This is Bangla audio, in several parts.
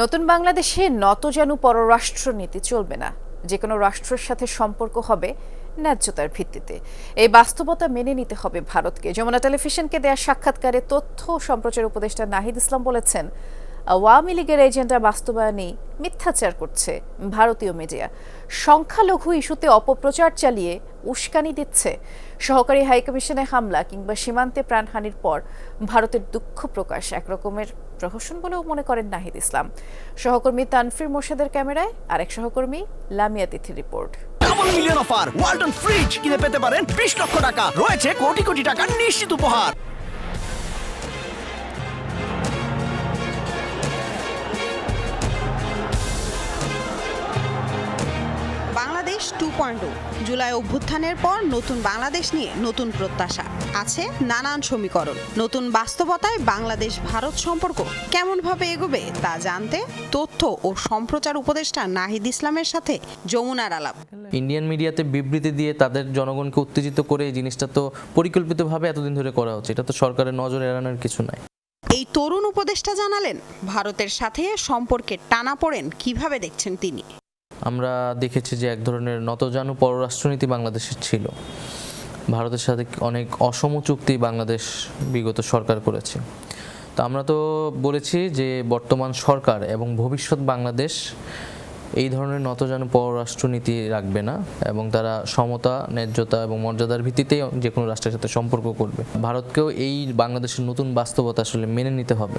নতুন বাংলাদেশে নতজানু পররাষ্ট্রনীতি চলবে না। যে কোনো রাষ্ট্রের সাথে সম্পর্ক হবে ন্যায্যতার ভিত্তিতে। এই বাস্তবতা মেনে নিতে হবে ভারতকে। যমুনা টেলিভিশনকে দেয়া সাক্ষাৎকারে তথ্য সম্প্রচার উপদেষ্টা নাহিদ ইসলাম বলেছেন আওয়ামী লীগের এজেন্ডা বাস্তবায়নেই মিথ্যাচার করছে ভারতীয় মিডিয়া। সংখ্যালঘু ইস্যুতে অপপ্রচার চালিয়ে উস্কানি দিচ্ছে সহকারী হাইকমিশনে হামলা কিংবা সীমান্তে প্রাণহানির পর ভারতের দুঃখ প্রকাশ একরকমের প্রহসন বলেও মনে করেন নাহিদ ইসলাম। সহকর্মী তানফির মোর্শেদের ক্যামেরায় আরেক সহকর্মী লামিয়া তিথির report. Million offer Walton fridge কিনে পেতে পারেন বিশ লক্ষ টাকা। রয়েছে কোটি কোটি টাকার নিশ্চিত উপহার। টু পয়েন্ট জুলাই অভ্যুত্থানের পর নতুন বাংলাদেশ নিয়ে নতুন প্রত্যাশা। আছে নানান সমীকরণ। নতুন বাস্তবতায় বাংলাদেশ ভারত সম্পর্ক কেমনভাবে এগোবে তা জানতে তথ্য ও সম্প্রচার উপদেষ্টা নাহিদ ইসলামের সাথে যমুনার আলাপ। ইন্ডিয়ান মিডিয়াতে বিবৃতি দিয়ে তাদের জনগণকে উত্তেজিত করে এই জিনিসটা তো পরিকল্পিতভাবে এতদিন ধরে করা হচ্ছে। এটা তো সরকারের নজর এড়ানোর কিছু নাই। এই তরুণ উপদেষ্টা জানালেন ভারতের সাথে সম্পর্কের টানা পড়েন কীভাবে দেখছেন তিনি? আমরা দেখেছি যে এক ধরনের নতজানু পররাষ্ট্রনীতি বাংলাদেশের ছিল। ভারতের সাথে অনেক অসম চুক্তি বাংলাদেশ বিগত সরকার করেছে। তো আমরা তো বলেছি যে বর্তমান সরকার এবং ভবিষ্যৎ বাংলাদেশ এই ধরনের নতজানু পররাষ্ট্রনীতি রাখবে না এবং তারা সমতা ন্যায্যতা এবং মর্যাদার ভিত্তিতেই যে কোনো রাষ্ট্রের সাথে সম্পর্ক করবে। ভারতকেও এই বাংলাদেশের নতুন বাস্তবতা আসলে মেনে নিতে হবে।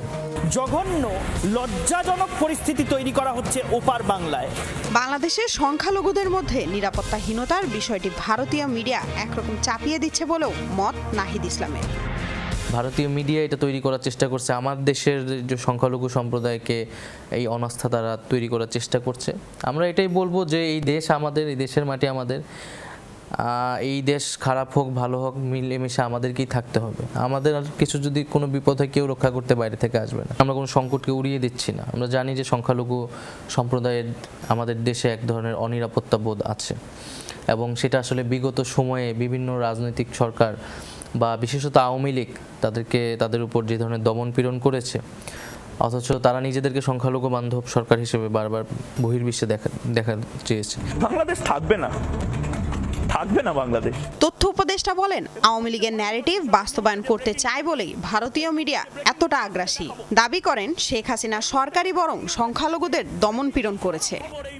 জঘন্য লজ্জাজনক পরিস্থিতি তৈরি করা হচ্ছে ওপার বাংলায়। বাংলাদেশের সংখ্যালঘুদের মধ্যে নিরাপত্তাহীনতার বিষয়টি ভারতীয় মিডিয়া একরকম চাপিয়ে দিচ্ছে বলেও মত নাহিদ ইসলামের। ভারতীয় মিডিয়া এটা তৈরি করার চেষ্টা করছে। আমার দেশের যে সংখ্যালঘু সম্প্রদায়কে এই অনাস্থা তারা তৈরি করার চেষ্টা করছে। আমরা এটাই বলব যে এই দেশ আমাদের, এই দেশের মাটি আমাদের। এই দেশ খারাপ হোক, ভালো হোক, মিলেমিশে আমাদেরকেই থাকতে হবে। আমাদের আর কিছু যদি কোনো বিপদ কেউ রক্ষা করতে বাইরে থেকে আসবে না। আমরা কোনো সংকটকে উড়িয়ে দিচ্ছি না। আমরা জানি যে সংখ্যালঘু সম্প্রদায়ের আমাদের দেশে এক ধরনের অনিরাপত্তা বোধ আছে। এবং সেটা আসলে বিগত সময়ে বিভিন্ন রাজনৈতিক সরকার বা বিশেষত আওয়ামী লীগ তাদেরকে, তাদের উপর যে ধরনের দমন পীড়ন করেছে, অথচ তারা নিজেদেরকে সংখ্যালঘু বান্ধব সরকার হিসেবে বারবার বহির্বিশ্বে দেখা দেখা চেয়েছে। বাংলাদেশ থাকবে না। থাকবে না বাংলাদেশ। তথ্য উপদেষ্টা বলেন আওয়ামী লীগের ন্যারেটিভ বাস্তবায়ন করতে চায় বলেই ভারতীয় মিডিয়া এতটা আগ্রাসী। দাবি করেন শেখ হাসিনা সরকারি বরং সংখ্যালঘুদের দমন পীড়ন করেছে।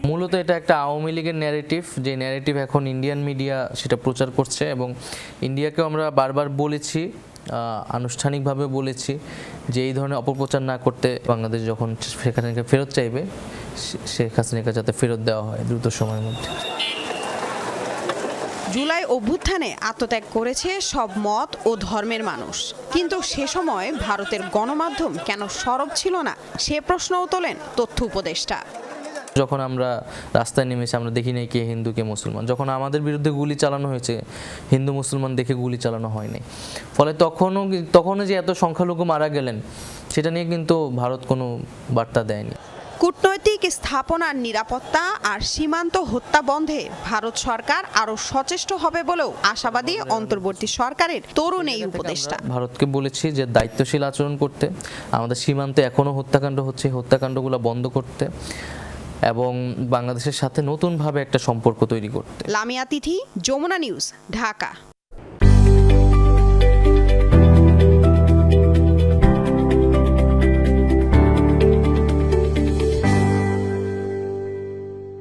মূলত এটা একটা আওয়ামী লীগের ন্যারেটিভ যে ন্যারেটিভ এখন ইন্ডিয়ান মিডিয়া সেটা প্রচার করছে এবং ইন্ডিয়াকেও আমরা বারবার বলেছি আনুষ্ঠানিকভাবে বলেছি যে এই ধরনের অপপ্রচার না করতে বাংলাদেশ যখন শেখ হাসিনাকে ফেরত চাইবে শেখ হাসিনাকে যাতে ফেরত দেওয়া হয় দ্রুত সময়ের মধ্যে। জুলাই অভ্যুত্থানে আত্মত্যাগ করেছে সব মত ও ধর্মের মানুষ। কিন্তু সে সময় ভারতের গণমাধ্যম কেন সরব ছিল না, সে প্রশ্নও তোলেন তথ্য উপদেষ্টা। যখন আমরা রাস্তায় নেমেছি, আমরা দেখি নাই কে হিন্দু, কে মুসলমান। যখন আমাদের বিরুদ্ধে গুলি চালানো হয়েছে, হিন্দু, মুসলমান দেখে গুলি চালানো হয়নি ফলে তখনও তখনও যে এত সংখ্যালঘু মারা গেলেন, সেটা নিয়ে কিন্তু ভারত কোনো বার্তা দেয়নি। কূটনৈতিক স্থাপনার নিরাপত্তা আর সীমান্ত হত্যা বন্ধে ভারত সরকার আরও সচেষ্ট হবে বলেও আশাবাদী অন্তর্বর্তী সরকারের তরুণ এই উপদেষ্টা। ভারতকে বলেছি যে দায়িত্বশীল আচরণ করতে আমাদের সীমান্তে এখনও হত্যাকাণ্ড হচ্ছে হত্যাকাণ্ডগুলো বন্ধ করতে এবং বাংলাদেশের সাথে নতুনভাবে একটা সম্পর্ক তৈরি করতে। লামিয়া তিথি যমুনা নিউজ ঢাকা।